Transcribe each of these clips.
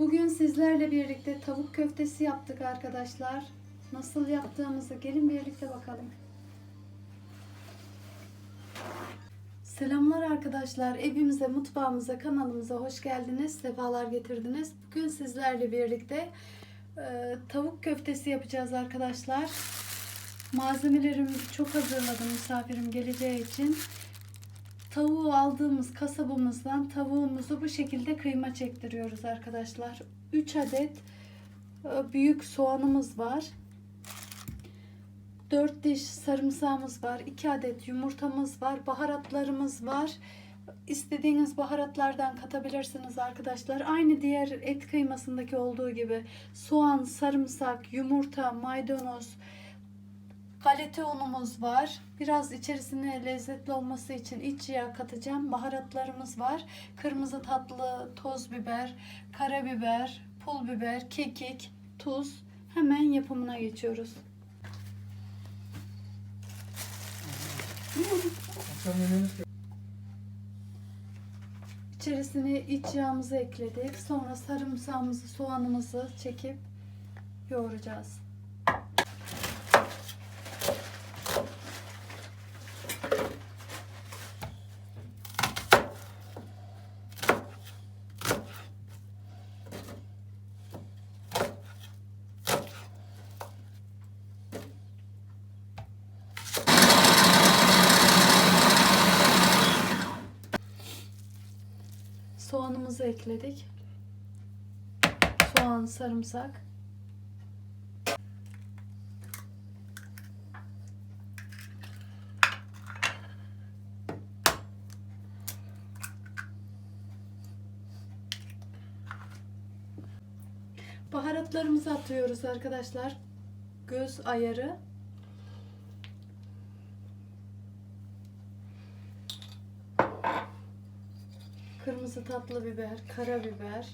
Bugün sizlerle birlikte tavuk köftesi yaptık arkadaşlar. Nasıl yaptığımızı gelin birlikte bakalım. Selamlar arkadaşlar. Evimize, mutfağımıza, kanalımıza hoş geldiniz. Sefalar getirdiniz. Bugün sizlerle birlikte e, tavuk köftesi yapacağız arkadaşlar. Malzemelerimi çok hazırladım misafirim geleceği için. Tavuğu aldığımız kasabımızdan tavuğumuzu bu şekilde kıyma çektiriyoruz arkadaşlar. 3 adet e, büyük soğanımız var. 4 diş sarımsağımız var. 2 adet yumurtamız var. Baharatlarımız var. İstediğiniz baharatlardan katabilirsiniz arkadaşlar. Aynı diğer et kıymasındaki olduğu gibi soğan, sarımsak, yumurta, maydanoz, Galeta unumuz var. Biraz içerisine lezzetli olması için iç yağ katacağım. Baharatlarımız var. Kırmızı tatlı, toz biber, karabiber, pul biber, kekik, tuz. Hemen yapımına geçiyoruz. İçerisine iç yağımızı ekledik. Sonra sarımsağımızı, soğanımızı çekip yoğuracağız. Soğanımızı ekledik. Soğan, sarımsak. Baharatlarımızı atıyoruz arkadaşlar. Göz ayarı. Kırmızı tatlı biber, karabiber.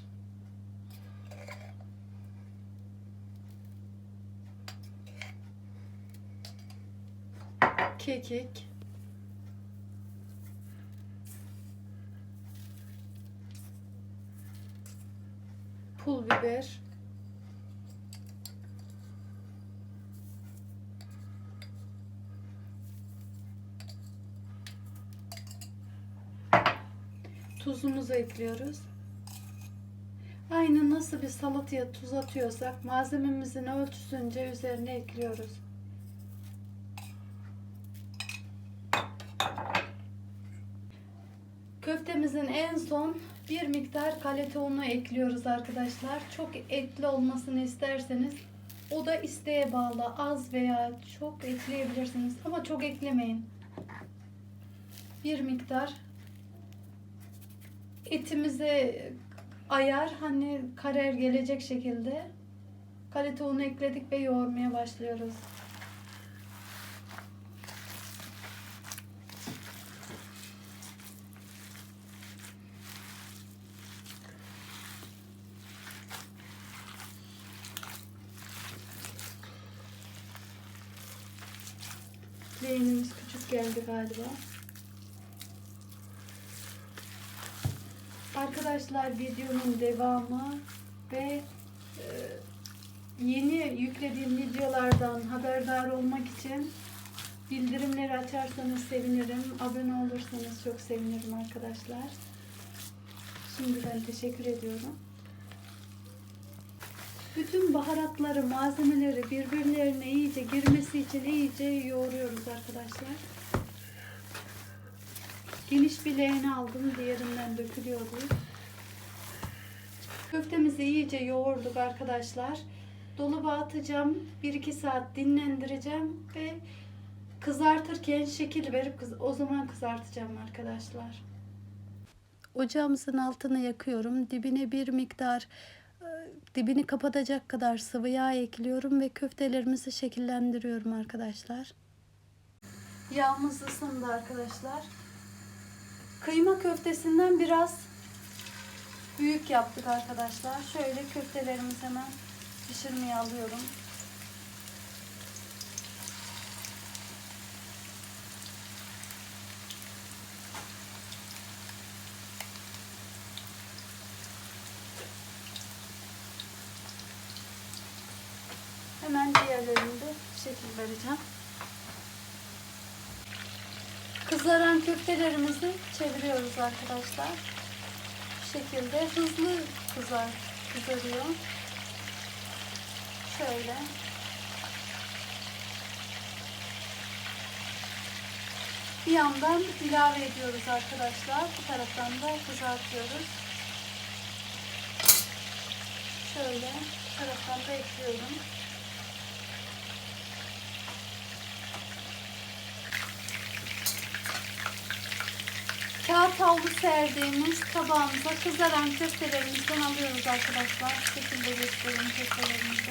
Kekik. Pul biber. Tuzumuzu ekliyoruz. Aynı nasıl bir salataya tuz atıyorsak malzememizin ölçüsünce üzerine ekliyoruz. Köftemizin en son bir miktar kalete unu ekliyoruz arkadaşlar. Çok etli olmasını isterseniz o da isteğe bağlı. Az veya çok ekleyebilirsiniz ama çok eklemeyin. Bir miktar etimize ayar hani karer gelecek şekilde kalite unu ekledik ve yoğurmaya başlıyoruz. Leğenimiz küçük geldi galiba. Arkadaşlar videonun devamı ve e, yeni yüklediğim videolardan haberdar olmak için bildirimleri açarsanız sevinirim. Abone olursanız çok sevinirim arkadaşlar. Şimdiden teşekkür ediyorum. Bütün baharatları, malzemeleri birbirlerine iyice girmesi için iyice yoğuruyoruz arkadaşlar. Geniş bir leğene aldım. Diğerinden dökülüyordu. Köftemizi iyice yoğurduk arkadaşlar. Dolaba atacağım. 1-2 saat dinlendireceğim ve kızartırken şekil verip kız o zaman kızartacağım arkadaşlar. Ocağımızın altını yakıyorum. Dibine bir miktar e, dibini kapatacak kadar sıvı yağ ekliyorum ve köftelerimizi şekillendiriyorum arkadaşlar. Yağımız ısındı arkadaşlar. Kıyma köftesinden biraz büyük yaptık arkadaşlar. Şöyle köftelerimizi hemen pişirmeye alıyorum. Hemen diğerlerini de şekil vereceğim. Kızaran köftelerimizi çeviriyoruz arkadaşlar. Bu şekilde hızlı kızar, kızarıyor. Şöyle. Bir yandan ilave ediyoruz arkadaşlar. Bu taraftan da kızartıyoruz. Şöyle bu taraftan da ekliyorum. Havlu serdiğimiz tabağımıza kızaran köftelerimizden alıyoruz arkadaşlar. Şekilde göstereyim köftelerimizi.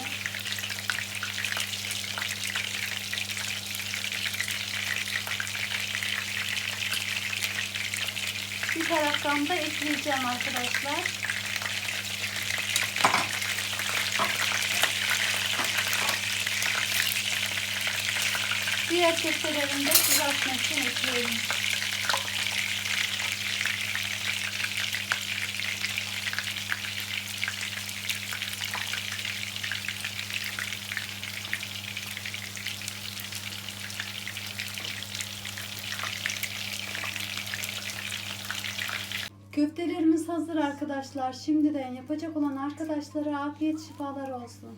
Bir taraftan da ekleyeceğim arkadaşlar. Diğer köftelerimi de kızartmak için ekliyorum. Köftelerimiz hazır arkadaşlar. Şimdiden yapacak olan arkadaşlara afiyet şifalar olsun.